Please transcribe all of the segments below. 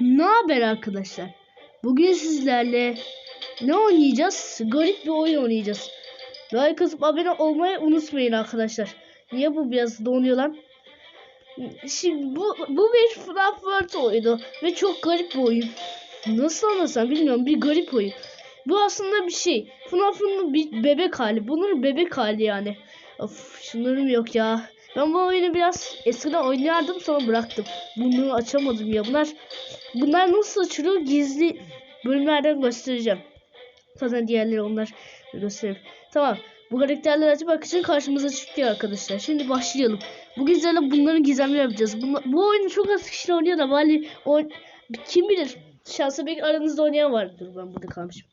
Ne haber arkadaşlar? Bugün sizlerle ne oynayacağız? Garip bir oyun oynayacağız. Like atıp abone olmayı unutmayın arkadaşlar. Niye bu biraz donuyor lan? Şimdi bu, bu bir FNAF oyunu ve çok garip bir oyun. Nasıl anlasam bilmiyorum bir garip oyun. Bu aslında bir şey. FNAF'ın bir bebek hali. Bunun bebek hali yani. Of şunlarım yok ya. Ben bu oyunu biraz eskiden oynardım sonra bıraktım. Bunu açamadım ya. Bunlar bunlar nasıl açılıyor gizli bölümlerden göstereceğim. Zaten diğerleri onlar göstereyim. Tamam. Bu karakterleri açmak için karşımıza çıkıyor arkadaşlar. Şimdi başlayalım. Bugün sizlerle bunların gizemleri yapacağız. Bunla- bu oyunu çok az kişi oynuyor da bari o kim bilir şansa belki aranızda oynayan vardır. Ben burada kalmışım.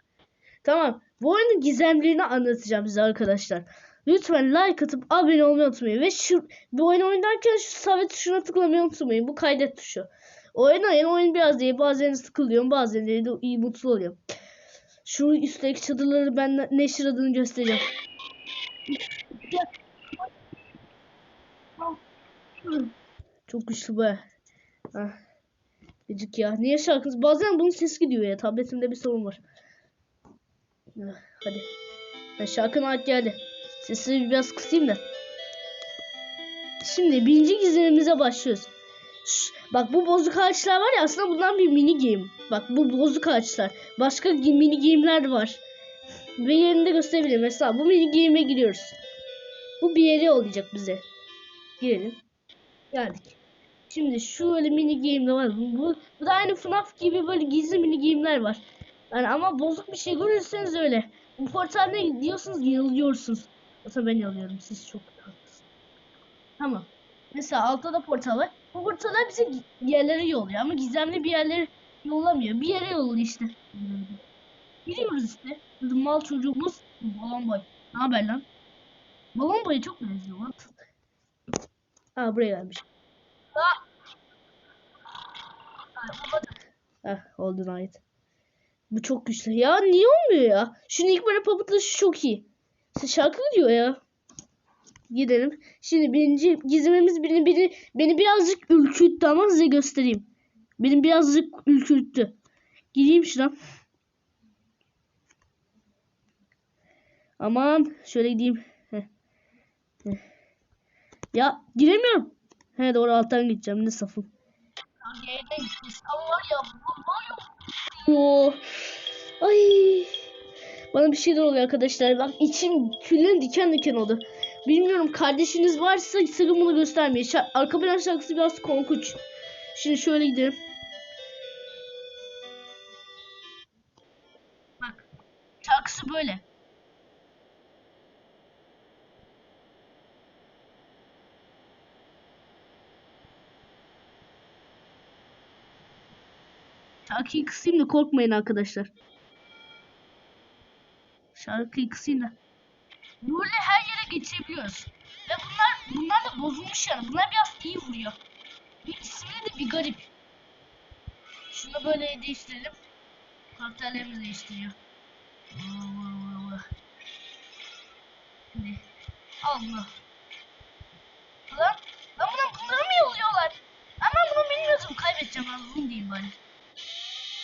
Tamam. Bu oyunun gizemlerini anlatacağım size arkadaşlar. Lütfen like atıp abone olmayı unutmayın. Ve şu bu oyunu oynarken şu sabit tuşuna tıklamayı unutmayın. Bu kaydet tuşu. Oyun oyun oyun biraz değil. Bazen sıkılıyorum. Bazen de iyi mutlu oluyorum. Şu üstteki çadırları ben ne- işe yaradığını göstereceğim. Çok güçlü be. Ah. Gıcık ya. Niye şarkınız? Bazen bunun sesi gidiyor ya. Tabletimde bir sorun var. Ah, Hadi. Ha, şarkının ait geldi. Sesini biraz kısayım da. Şimdi birinci gizemimize başlıyoruz. Şş, bak bu bozuk ağaçlar var ya aslında bundan bir mini game. Bak bu bozuk ağaçlar. Başka mini game'ler var. Ve yerini de gösterebilirim. Mesela bu mini game'e giriyoruz. Bu bir yere olacak bize. Girelim. Geldik. Şimdi şöyle mini game'ler var. Bu, bu da aynı FNAF gibi böyle gizli mini game'ler var. Yani ama bozuk bir şey görürseniz öyle. Bu portalda gidiyorsunuz yanılıyorsunuz. Aslında ben yanılıyorum. Siz çok haklısınız. Tamam. Mesela altta da portal var. Bu portaller bize yerlere yolluyor ama gizemli bir yerlere yollamıyor. Bir yere yolluyor işte. Gidiyoruz işte. Mal çocuğumuz Balon Boy. Ne haber lan? Balon Boy'a çok benziyor lan. Ha buraya gelmiş. Ha. Heh oldu ait. Bu çok güçlü. Ya niye olmuyor ya? Şunu ilk böyle papatlaşı çok iyi. Şarkı diyor ya. Gidelim. Şimdi birinci gizemimiz beni, beni, beni birazcık ürküttü ama size göstereyim. Beni birazcık ürküttü. Gireyim şuna. Aman şöyle gideyim. Heh. Heh. Ya giremiyorum. He doğru alttan gideceğim. Ne safım. Oo. Ay. Bana bir şeyler oluyor arkadaşlar. Bak içim tüylerim diken diken oldu. Bilmiyorum kardeşiniz varsa sakın bunu göstermeyin. Şa- arka plan şarkısı biraz korkunç. Şimdi şöyle gidelim. Bak. Şarkısı böyle. Şarkıyı kısayım da korkmayın arkadaşlar. Şarkıyı kısayım da. Böyle her yere geçebiliyoruz. Ve bunlar bunlar da bozulmuş yani. Bunlar biraz iyi vuruyor. Bir ismini de bir garip. Şunu böyle değiştirelim. Karakterlerimizi değiştiriyor. Şimdi al bunu. Lan, lan buna bunları mı yolluyorlar? Ama bunu bilmiyordum. Kaybedeceğim ben bunu diyeyim bari.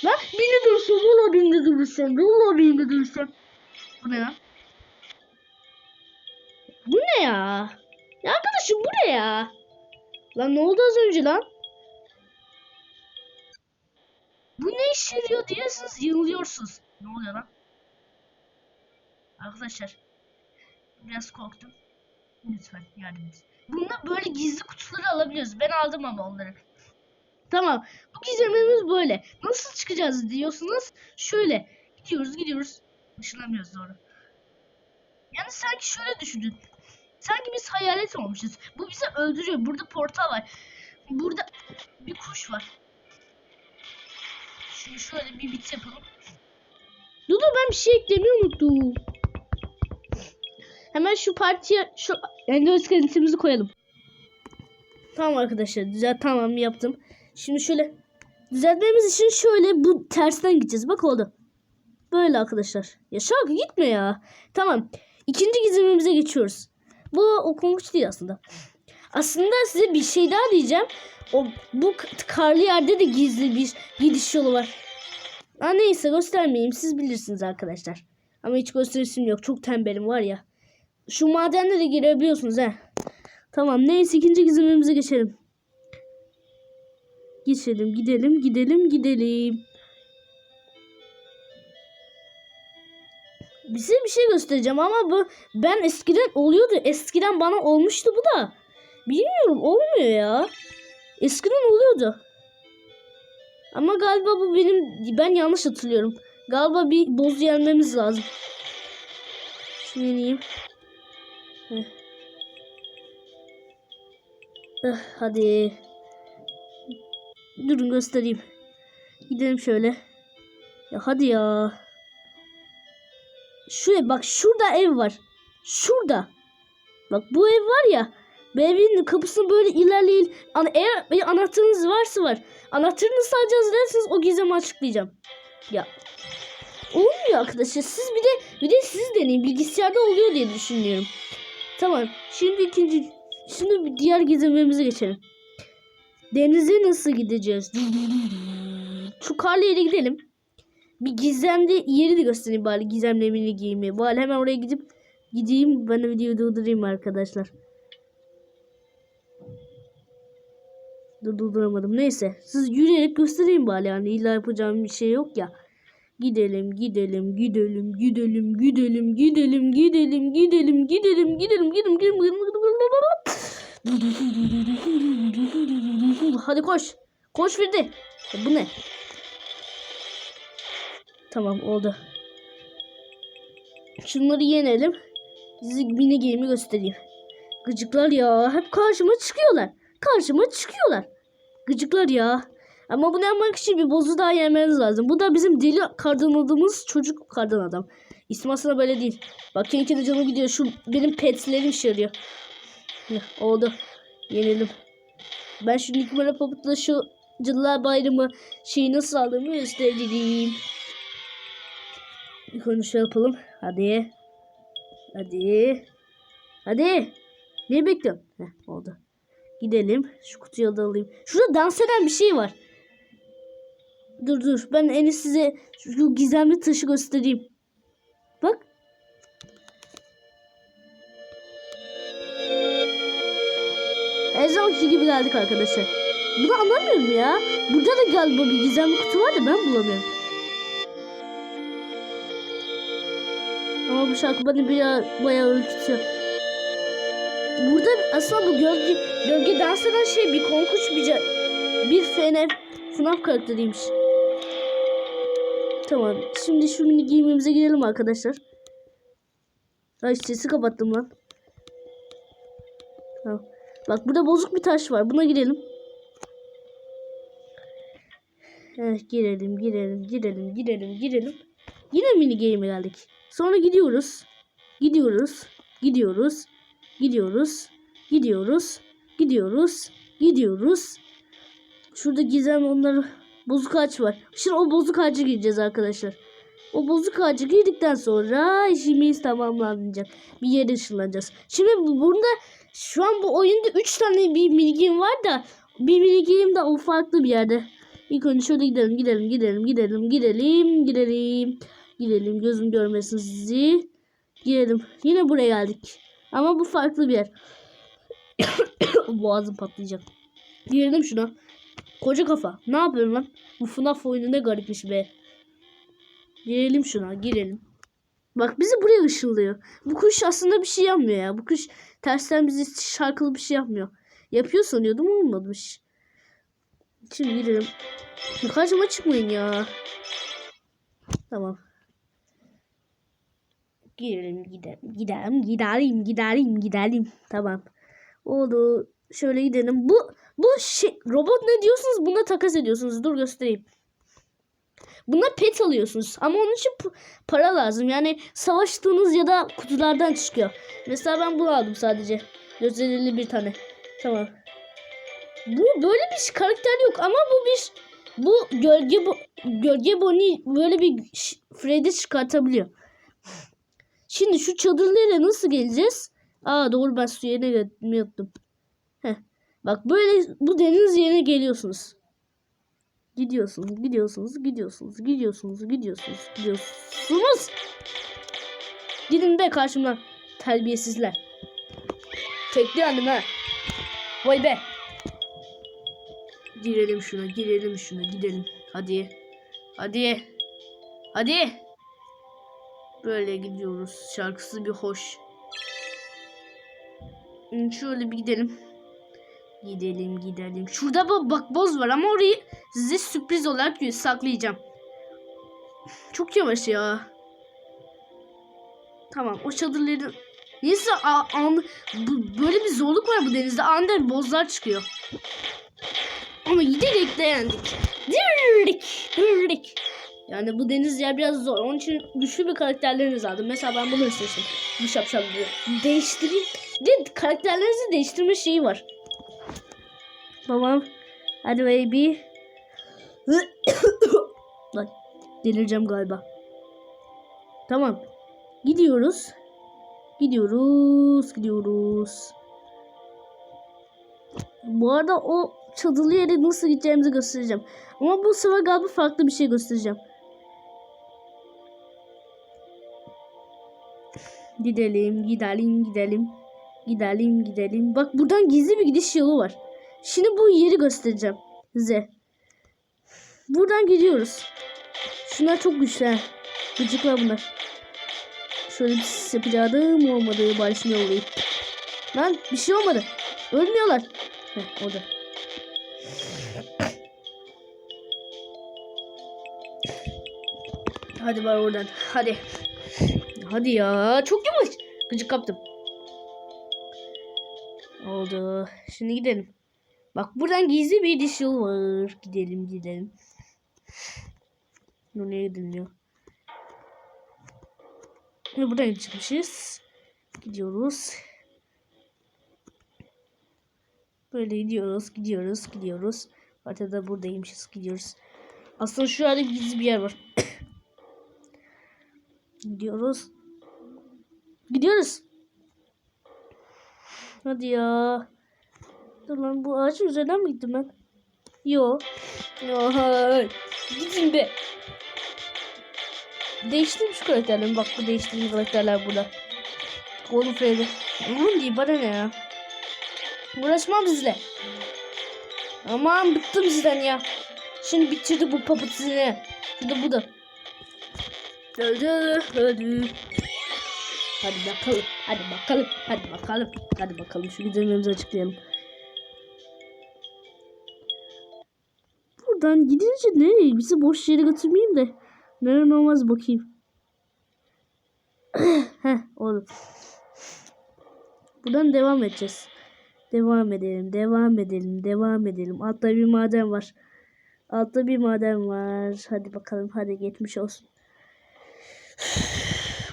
Lan beni dursun. Valla beni dursun. Valla beni dursun. Bu ne lan? Bu ne ya? Ya arkadaşım bu ne ya? Lan ne oldu az önce lan? Bu ne işe yarıyor diyorsunuz yığılıyorsunuz. Ne oluyor lan? Arkadaşlar biraz korktum. Lütfen yardım edin. Bunda böyle gizli kutuları alabiliyoruz. Ben aldım ama onları. Tamam. Bu gizemimiz böyle. Nasıl çıkacağız diyorsunuz. Şöyle. Gidiyoruz gidiyoruz. Işınlamıyoruz doğru. Yani sanki şöyle düşünün. Sanki biz hayalet olmuşuz. Bu bizi öldürüyor. Burada portal var. Burada bir kuş var. Şimdi şöyle bir bit yapalım. Dudu ben bir şey eklemeyi unuttum. Hemen şu partiye şu ender iskeletimizi koyalım. Tamam arkadaşlar düzelt tamam yaptım. Şimdi şöyle düzeltmemiz için şöyle bu tersten gideceğiz. Bak oldu. Böyle arkadaşlar. Ya şarkı gitme ya. Tamam. İkinci gizemimize geçiyoruz. Bu okunmuş değil aslında. Aslında size bir şey daha diyeceğim. O bu karlı yerde de gizli bir gidiş yolu var. Aa, neyse göstermeyeyim siz bilirsiniz arkadaşlar. Ama hiç gösterisim yok. Çok tembelim var ya. Şu madenlere girebiliyorsunuz he. Tamam neyse ikinci gizemimize geçelim. Geçelim gidelim gidelim gidelim. Bize bir şey göstereceğim ama bu ben eskiden oluyordu. Eskiden bana olmuştu bu da. Bilmiyorum olmuyor ya. Eskiden oluyordu. Ama galiba bu benim ben yanlış hatırlıyorum. Galiba bir boz yenmemiz lazım. Şunu yeneyim. Eh, hadi. Durun göstereyim. Gidelim şöyle. Ya hadi ya. Şuraya bak şurada ev var. Şurada. Bak bu ev var ya. Bu evin kapısını böyle ilerleyin. Ana, eğer anahtarınız varsa var. Anahtarını sadece hazırlarsanız o gizemi açıklayacağım. Ya. Olmuyor arkadaşlar. Siz bir de bir de siz deneyin. Bilgisayarda oluyor diye düşünüyorum. Tamam. Şimdi ikinci şimdi diğer gizemimize geçelim. Denize nasıl gideceğiz? Şu karlı yere gidelim. Bir gizemli yeri de göstereyim bari gizemli emini giyimi. Bari hemen oraya gidip gideyim ben de videoyu durdurayım arkadaşlar. Dur durduramadım. Neyse. Siz yürüyerek göstereyim bari yani. illa yapacağım bir şey yok ya. Gidelim, gidelim, gidelim, gidelim, gidelim, gidelim, gidelim, gidelim, gidelim, gidelim, gidelim, gidelim. Hadi koş. Koş Firdi. Bu ne? Tamam oldu. Şunları yenelim. Size mini game'i göstereyim. Gıcıklar ya. Hep karşıma çıkıyorlar. Karşıma çıkıyorlar. Gıcıklar ya. Ama bunu yapmak için bir bozu daha yemeniz lazım. Bu da bizim deli kardan adamımız çocuk kardan adam. İsmi aslında böyle değil. Bak kendi de canım gidiyor. Şu benim petlerim işe yarıyor. Oldu. Yenelim. Ben şu Nikmara Paput'la şu Cıllar Bayramı şeyi nasıl aldığımı göstereyim. Bir konu şey yapalım. Hadi. Hadi. Hadi. Ne bekliyorsun? Heh, oldu. Gidelim. Şu kutuyu da alayım. Şurada dans eden bir şey var. Dur dur. Ben en iyisi size şu gizemli taşı göstereyim. Bak. Her zamanki gibi geldik arkadaşlar. Bunu anlamıyorum ya. Burada da galiba bir gizemli kutu var da ben bulamıyorum. Ama bu şarkı beni bayağı, bayağı ürkütüyor. Burada aslında bu gölge, gölge dans eden şey bir korkunç bir, bir FNF FNAF karakteriymiş. Tamam. Şimdi şu mini giyimimize girelim arkadaşlar. Ay sesi kapattım lan. Bak burada bozuk bir taş var. Buna girelim. Evet girelim girelim girelim girelim girelim. Yine mini game'e geldik. Sonra gidiyoruz. Gidiyoruz. Gidiyoruz. Gidiyoruz. Gidiyoruz. Gidiyoruz. Gidiyoruz. Şurada gizem onları bozuk ağaç var. Şimdi o bozuk ağaca gireceğiz arkadaşlar. O bozuk ağaca girdikten sonra işimiz tamamlanacak. Bir yere ışınlanacağız. Şimdi bu- burada şu an bu oyunda 3 tane bir bilgim var da bir bilgim de o farklı bir yerde. İlk önce şöyle gidelim gidelim gidelim gidelim gidelim gidelim gidelim gözüm görmesin sizi. Gidelim. Yine buraya geldik. Ama bu farklı bir yer. Boğazım patlayacak. Girelim şuna. Koca kafa. Ne yapıyorsun lan? Bu FNAF oyunu ne garipmiş be. Girelim şuna. Girelim. Bak bizi buraya ışınlıyor. Bu kuş aslında bir şey yapmıyor ya. Bu kuş tersten bizi şarkılı bir şey yapmıyor. Yapıyor sanıyordum olmamış. Şimdi girelim. Karşıma çıkmayın ya. Tamam. Girelim gidelim gidelim gidelim gidelim gidelim. Tamam. Oldu. Şöyle gidelim. Bu bu şey robot ne diyorsunuz? Buna takas ediyorsunuz. Dur göstereyim. Buna pet alıyorsunuz. Ama onun için para lazım. Yani savaştığınız ya da kutulardan çıkıyor. Mesela ben bunu aldım sadece. 450 bir tane. Tamam. Bu böyle bir karakter yok ama bu bir bu gölge bu gölge Bonnie böyle bir Freddy çıkartabiliyor. Şimdi şu çadırlara nasıl geleceğiz? Aa doğru ben su yerine unuttum. Heh. Bak böyle bu deniz yerine geliyorsunuz. Gidiyorsunuz, gidiyorsunuz, gidiyorsunuz, gidiyorsunuz, gidiyorsunuz, gidiyorsunuz. Gidin be karşımdan terbiyesizler. Tekli annem ha. Vay be. Girelim şuna, girelim şuna, gidelim. Hadi. Hadi. Hadi. Böyle gidiyoruz. Şarkısı bir hoş. Hmm, Şöyle bir gidelim. Gidelim gidelim. Şurada bak boz var ama orayı size sürpriz olarak saklayacağım. Çok yavaş ya. Tamam o çadırları... Neyse a- an, bu, böyle bir zorluk var bu denizde. Anında bozlar çıkıyor. Ama giderek dayandık. Dirdik, dirdik. Yani bu deniz yer biraz zor. Onun için güçlü bir karakterleriniz lazım. Mesela ben bunu seçtim. Bu şapşal diyor. Değiştireyim. De karakterlerinizi değiştirme şeyi var. Babam. Hadi baby. Lan delireceğim galiba. Tamam. Gidiyoruz. Gidiyoruz. Gidiyoruz. Bu arada o çadırlı yere nasıl gideceğimizi göstereceğim. Ama bu sefer galiba farklı bir şey göstereceğim. Gidelim, gidelim, gidelim. Gidelim, gidelim. Bak buradan gizli bir gidiş yolu var. Şimdi bu yeri göstereceğim size. Buradan gidiyoruz. Şunlar çok güçlü. ha. Gıcıklar bunlar. Şöyle bir sis yapacaktım olmadı. Bari şimdi. Lan bir şey olmadı. Ölmüyorlar. Heh, orada. Hadi var oradan. Hadi. Hadi ya. Çok yavaş. Gıcık kaptım. Oldu. Şimdi gidelim. Bak buradan gizli bir diş yolu var. Gidelim gidelim. Nereye gidiliyor? Ve buradan çıkmışız. Gidiyoruz. Böyle gidiyoruz, gidiyoruz, gidiyoruz. Haritada buradaymışız, gidiyoruz. Aslında şu anda gizli bir yer var. gidiyoruz. Gidiyoruz. Hadi ya. Dur lan bu ağacın üzerinden mi gittim ben? Yo. Yo hayır. Gidin be. Değiştirdim şu karakterlerimi. Bak bu değiştirdiğim karakterler burada. Golden Freddy. Aman diye bana ne ya. Uğraşmam sizle. Aman bıktım sizden ya. Şimdi bitirdi bu papıt sizi. Bu da bu da. Öldü öldü. Hadi bakalım. Hadi bakalım. Hadi bakalım. Hadi bakalım. Şu güzellerimizi açıklayalım. Buradan gidince nereye? Bizi boş yere götürmeyeyim de. Nereye olmaz bakayım. Heh oldu. Buradan devam edeceğiz. Devam edelim, devam edelim, devam edelim. Altta bir maden var. Altta bir maden var. Hadi bakalım, hadi geçmiş olsun.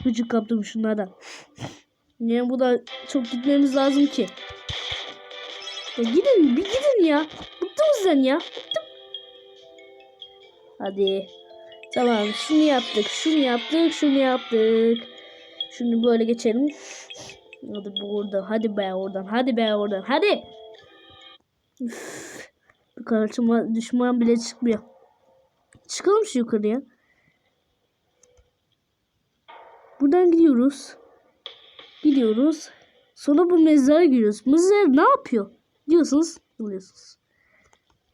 Gıcık kaptım şunlardan. Niye bu da çok gitmemiz lazım ki? Ya gidin, bir gidin ya. Bıktım sizden ya. Bıktım. Hadi. Tamam, şunu yaptık, şunu yaptık, şunu yaptık. Şunu böyle geçelim. Hadi burada. Hadi be oradan. Hadi be oradan. Hadi. Üf. Karşıma düşman bile çıkmıyor. Çıkalım şu yukarıya. Buradan gidiyoruz. Gidiyoruz. Sonra bu mezara giriyoruz. Mezar ne yapıyor? Diyorsunuz. Biliyorsunuz.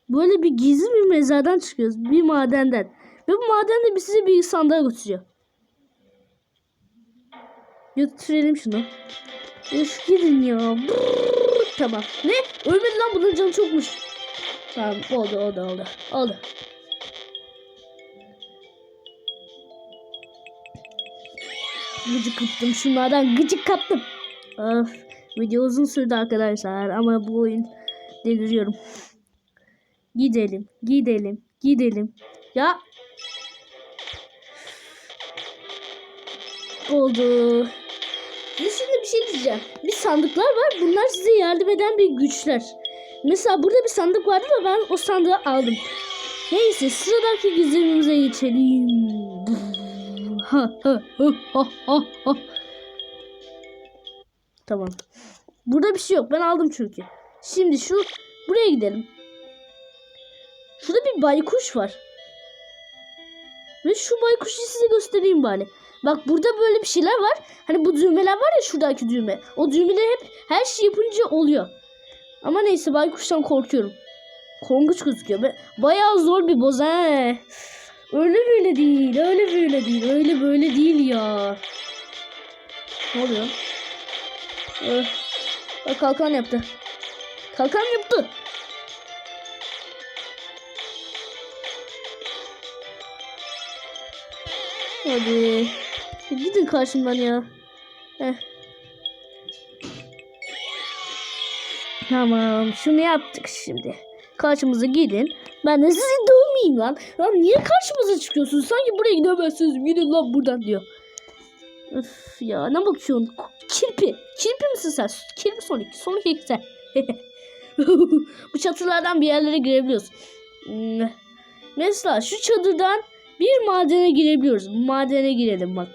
Böyle bir gizli bir mezardan çıkıyoruz. Bir madenden. Ve bu maden de sizi bir sandığa götürüyor. Götürelim şunu. Üf gidin ya. Brrr, tamam. Ne? Ölmedi lan bunun canı çokmuş. Tamam oldu oldu oldu. Oldu. Gıcık kaptım şunlardan gıcık kaptım. Of, video uzun sürdü arkadaşlar ama bu oyun deliriyorum. Gidelim, gidelim, gidelim. Ya. Oldu. Size şimdi bir şey diyeceğim. Bir sandıklar var. Bunlar size yardım eden bir güçler. Mesela burada bir sandık vardı ve ben o sandığı aldım. Neyse sıradaki gizemimize geçelim. Tamam. Burada bir şey yok. Ben aldım çünkü. Şimdi şu buraya gidelim. Şurada bir baykuş var. Ve şu baykuşu size göstereyim bari. Bak burada böyle bir şeyler var. Hani bu düğmeler var ya şuradaki düğme. O düğmeler hep her şey yapınca oluyor. Ama neyse baykuştan korkuyorum. Korkunç gözüküyor. Bayağı zor bir boz he. Öyle böyle değil. Öyle böyle değil. Öyle böyle değil ya. Ne oluyor? Ee, bak kalkan yaptı. Kalkan yaptı. Hadi. Gidin karşımdan ya. Heh. Tamam. Şunu yaptık şimdi. Karşımıza gidin. Ben de sizi dövmeyeyim lan. Lan niye karşımıza çıkıyorsunuz? Sanki buraya gidemezsiniz. Gidin lan buradan diyor. Öf ya ne bakıyorsun? Kirpi. Kirpi misin sen? Kirpi Sonic. Sonic sen. Bu çatılardan bir yerlere girebiliyoruz. Hmm. Mesela şu çadırdan bir madene girebiliyoruz. Madene girelim bak.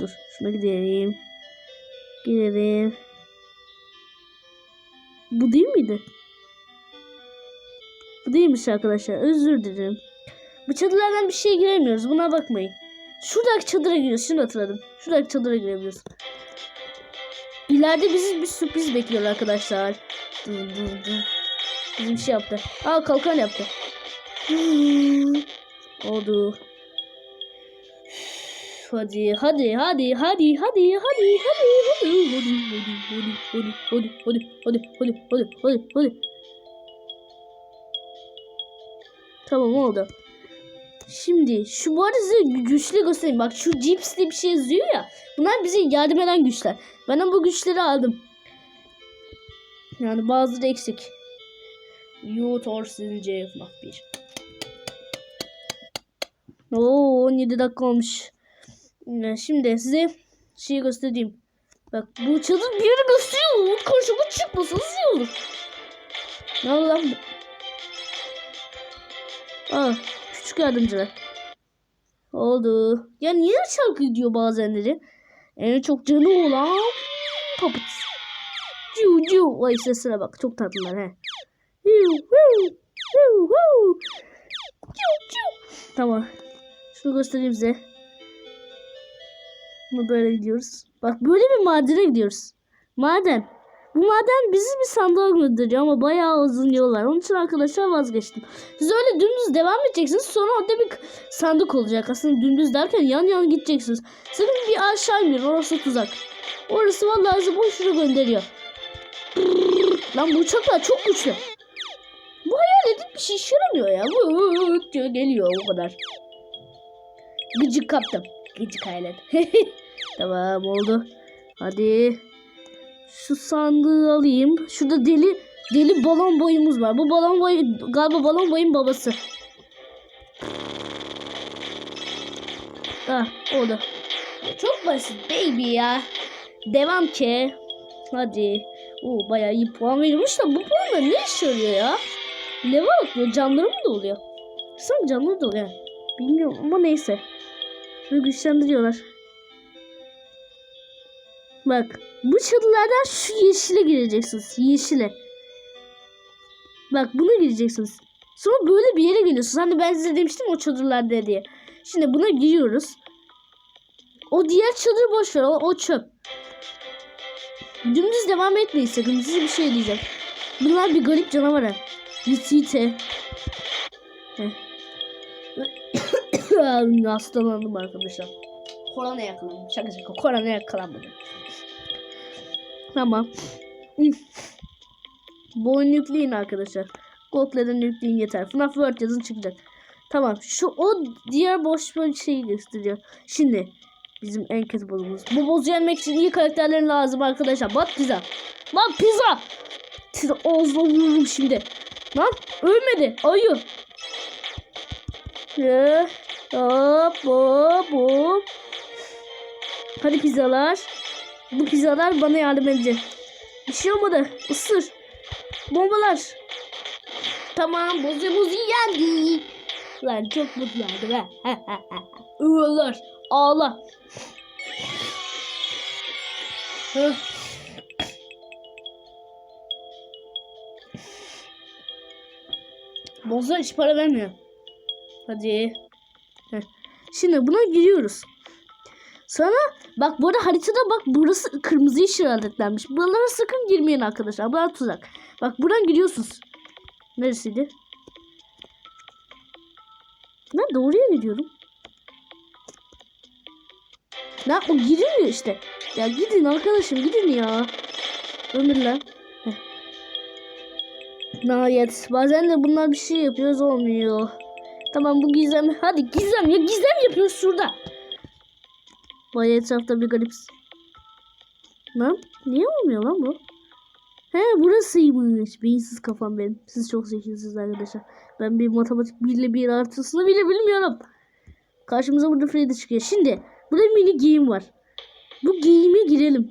Dur şuna gidelim. Girelim. Bu değil miydi? Bu değilmiş arkadaşlar. Özür dilerim. Bu çadırlardan bir şeye giremiyoruz. Buna bakmayın. Şuradaki çadıra giriyoruz. Şimdi hatırladım. Şuradaki çadıra girebiliyoruz. İleride bizi bir sürpriz bekliyor arkadaşlar. Dur dur dur. Bizim şey yaptı. Aa kalkan yaptı. Hmm. Oldu. Hadi hadi hadi hadi hadi hadi hadi hadi hadi hadi hadi hadi hadi hadi hadi hadi hadi hadi Tamam oldu. Şimdi şu bu güçlü göstereyim. Bak şu cips bir şey yazıyor ya. Bunlar bize yardım eden güçler. Ben de bu güçleri aldım. Yani bazıları eksik. Youth or sizce FNAF 1. Oo 17 dakika olmuş. Ee, Şimdi size şeyi göstereyim. Bak bu çadır bir yere gösteriyor. Karşıma çıkmasa iyi olur. Ne oldu lan? Aa, küçük yardımcılar. Oldu. Ya niye şarkı diyor bazenleri? En çok canı olan Puppet. Ciu ciu. Vay sesine bak. Çok tatlılar he. Ciu. Tamam. Şunu göstereyim size. Bunu böyle gidiyoruz. Bak böyle bir madene gidiyoruz. Maden. Bu maden bizi bir sandığa gönderiyor ama bayağı uzun yollar. Onun için arkadaşlar vazgeçtim. Siz öyle dümdüz devam edeceksiniz. Sonra orada bir sandık olacak. Aslında dümdüz derken yan yan gideceksiniz. Sakın bir aşağı inmeyin. Orası tuzak. Orası vallahi sizi boşuna gönderiyor. Brrr. Lan bu uçaklar çok güçlü. Bu hayal edip bir şey yaramıyor ya. Vıt diyor geliyor o kadar. Gıcık kaptım. Gıcık hayalet. tamam oldu. Hadi. Şu sandığı alayım. Şurada deli deli balon boyumuz var. Bu balon boyu galiba balon boyun babası. Ah oldu. Çok basit baby ya. Devam ki. Hadi. Oo bayağı iyi puan verilmiş de bu puanlar ne işe yarıyor ya? Level atlıyor. Canları mı da oluyor? Sanki canları da oluyor. Bilmiyorum ama neyse. Şunu güçlendiriyorlar. Bak bu çalılardan şu yeşile gireceksiniz. Yeşile. Bak buna gireceksiniz. Sonra böyle bir yere geliyorsunuz. Hani ben size demiştim o çadırlarda diye. Şimdi buna giriyoruz. O diğer çadır boş ver. O, o çöp. Dümdüz devam etmeyin sakın. Size bir şey diyeceğim. Bunlar bir garip canavar ha. Yitite. Hastalandım arkadaşlar. Korona yakalandım. Şaka şaka. Korona yakalanmadım. Tamam. Bu oyunu yükleyin arkadaşlar. Gold'lardan yükleyin yeter. FNAF World yazın çıkacak. Tamam. Şu o diğer boş bir şeyi gösteriyor. Şimdi bizim en kötü bozumuz. Bu bozu yenmek için iyi karakterlerin lazım arkadaşlar. Bak pizza. Lan pizza. Size ağzına vururum şimdi. Lan ölmedi. Ayı. Ee, Hop hop hop. Hadi pizzalar. Bu pizzalar bana yardım edecek. Bir şey olmadı. Isır. Bombalar. Tamam bozu bozu yendi. Lan çok mutlu oldum. Ağlar. Ağla. Bozlar hiç para vermiyor. Hadi. Şimdi buna giriyoruz. Sonra bak bu arada haritada bak burası kırmızı işaretlenmiş. Buralara sakın girmeyin arkadaşlar. Buralar tuzak. Bak buradan giriyorsunuz. Neresiydi? Ben doğruya gidiyorum. Ne o girilmiyor işte. Ya gidin arkadaşım gidin ya. Ömürler. Nihayet. Bazen de bunlar bir şey yapıyoruz olmuyor. Tamam bu gizem. Hadi gizem ya gizem yapıyoruz şurada. Bayağı etrafta bir garip. Lan niye olmuyor lan bu? He burasıymış. Beyinsiz kafam benim. Siz çok zekisiniz arkadaşlar. Ben bir matematik 1 ile 1 artısını bile bilmiyorum. Karşımıza burada Freddy çıkıyor. Şimdi burada mini game var. Bu game'e girelim.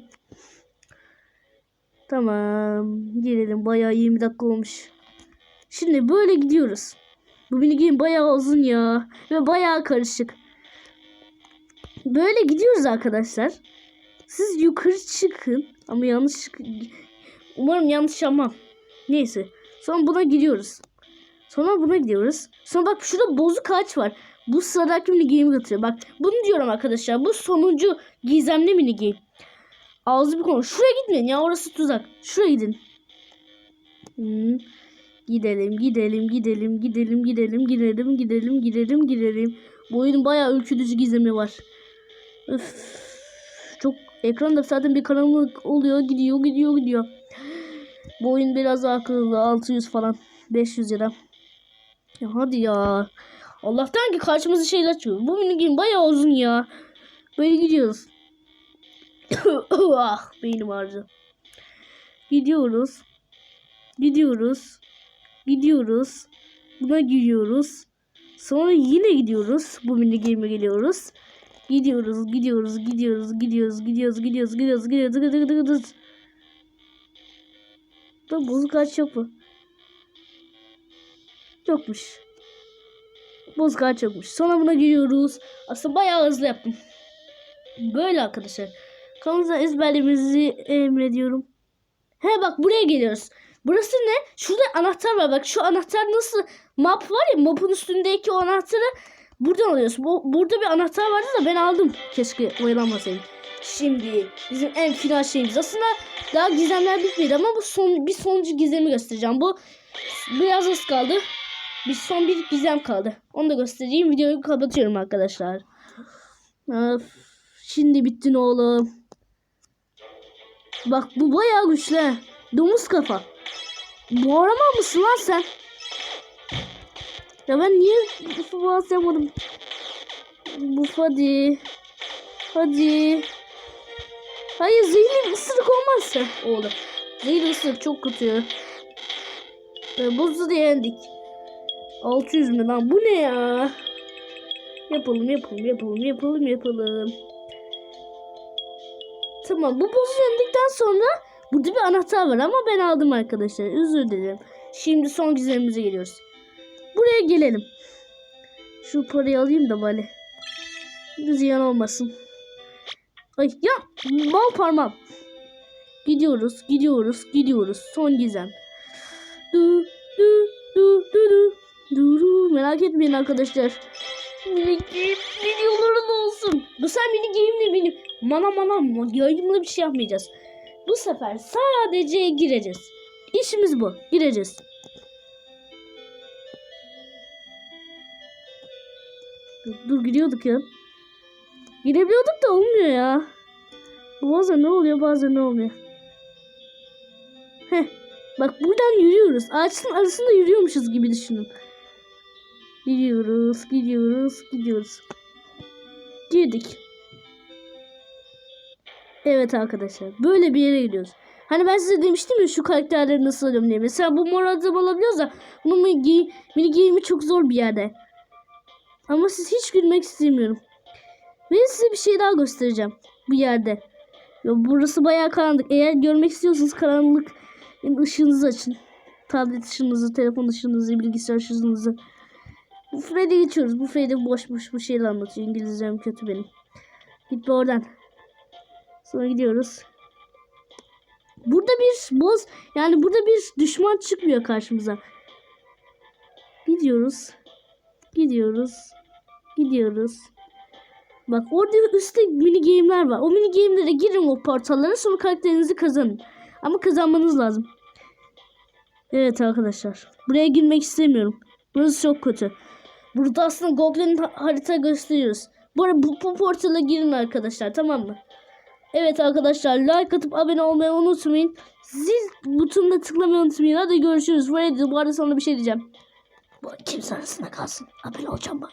Tamam. Girelim. Bayağı 20 dakika olmuş. Şimdi böyle gidiyoruz. Bu mini game bayağı uzun ya. Ve bayağı karışık. Böyle gidiyoruz arkadaşlar. Siz yukarı çıkın. Ama yanlış Umarım yanlış yapmam. Neyse. Sonra buna gidiyoruz. Sonra buna gidiyoruz. Sonra bak şurada bozuk ağaç var. Bu sıradaki mini game'i götürüyor. Bak bunu diyorum arkadaşlar. Bu sonuncu gizemli mini game. Ağzı bir konu. Şuraya gitmeyin ya orası tuzak. Şuraya gidin. Hmm. Gidelim, gidelim, gidelim, gidelim, gidelim, gidelim, gidelim, gidelim, gidelim. Bu oyunun bayağı ürkütücü gizemi var. Öf. Çok ekranda zaten bir karanlık oluyor, gidiyor, gidiyor, gidiyor. Bu oyun biraz daha akıllı. 600 falan. 500 lira. Ya hadi ya. Allah'tan ki karşımıza şeyler çıkıyor. Bu mini game bayağı uzun ya. Böyle gidiyoruz. ah beynim ağrıdı. Gidiyoruz. Gidiyoruz. Gidiyoruz. Buna giriyoruz. Sonra yine gidiyoruz. Bu mini game'e geliyoruz. Gidiyoruz, gidiyoruz, gidiyoruz, gidiyoruz, gidiyoruz, gidiyoruz, gidiyoruz, gidiyoruz, gidiyoruz, gidiyoruz. Da bozuk ağaç yok mu? Yokmuş. Bozuk ağaç yokmuş. Sonra buna giriyoruz. Aslında bayağı hızlı yaptım. Böyle arkadaşlar. Kanalımıza ezberlemenizi emrediyorum. He bak buraya geliyoruz. Burası ne? Şurada anahtar var. Bak şu anahtar nasıl? Map var ya mapın üstündeki o anahtarı buradan alıyorsun. Bu, burada bir anahtar vardı da ben aldım. Keşke oyalanmasaydım. Şimdi bizim en final şeyimiz. Aslında daha gizemler bitmedi ama bu son bir sonuncu gizemi göstereceğim. Bu biraz az kaldı. Bir son bir gizem kaldı. Onu da göstereyim. Videoyu kapatıyorum arkadaşlar. Öf, şimdi bittin oğlum. Bak bu bayağı güçlü. Domuz kafa. Bu arama mısın lan sen? Ya ben niye bu yapmadım? Bu hadi. Hadi. Hayır zehirli ısırık olmazsa oğlum. Zehirli ısırık çok kötü. Ee, Bozu da yendik. 600 mi lan bu ne ya? Yapalım yapalım yapalım yapalım yapalım. Tamam bu bozu yendikten sonra burada bir anahtar var ama ben aldım arkadaşlar. Özür dilerim. Şimdi son gizemimize geliyoruz. Buraya gelelim. Şu parayı alayım da bari. Ziyan olmasın. Ay ya mal parmağım. Gidiyoruz, gidiyoruz, gidiyoruz. Son gizem. Du du du du du. Duru merak etmeyin arkadaşlar. Mini game videoları da olsun. Bu sefer mini game'le benim mana mana yayınla bir şey yapmayacağız. Bu sefer sadece gireceğiz. İşimiz bu. Gireceğiz. Dur, dur giriyorduk ya. Girebiliyorduk da olmuyor ya. Bazen ne oluyor bazen ne olmuyor. Heh. Bak buradan yürüyoruz. Ağaçın arasında yürüyormuşuz gibi düşünün. Gidiyoruz, gidiyoruz, gidiyoruz. Girdik. Evet arkadaşlar. Böyle bir yere gidiyoruz. Hani ben size demiştim ya şu karakterleri nasıl alıyorum diye. Mesela bu mor adam alabiliyoruz da bunun mini, mini game'i çok zor bir yerde. Ama siz hiç gülmek istemiyorum. Ve size bir şey daha göstereceğim. Bu yerde. Ya burası bayağı karanlık. Eğer görmek istiyorsanız karanlık ışığınızı açın. Tablet ışığınızı, telefon ışığınızı, bilgisayar ışığınızı. Bu Freddy geçiyoruz. Bu Freddy boş boş bu şeyler anlatıyor. İngilizcem kötü benim. Git oradan. Sonra gidiyoruz. Burada bir boz yani burada bir düşman çıkmıyor karşımıza. Gidiyoruz. Gidiyoruz. Gidiyoruz. Bak orada üstte mini game'ler var. O mini game'lere girin o portallara sonra karakterinizi kazanın. Ama kazanmanız lazım. Evet arkadaşlar. Buraya girmek istemiyorum. Burası çok kötü. Burada aslında Google'in ha- harita gösteriyoruz. Bu bu, bu portala girin arkadaşlar tamam mı? Evet arkadaşlar like atıp abone olmayı unutmayın. Zil butonuna tıklamayı unutmayın. Hadi görüşürüz. Bu arada sana bir şey diyeceğim. Bu kimse arasında kalsın. Abone olacağım bak.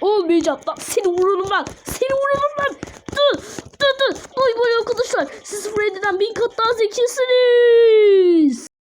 Olmayacağım lan. Seni vururum ben. Seni vururum ben. Dur. Dur dur. Boy boy arkadaşlar. Siz Freddy'den bin kat daha zekisiniz.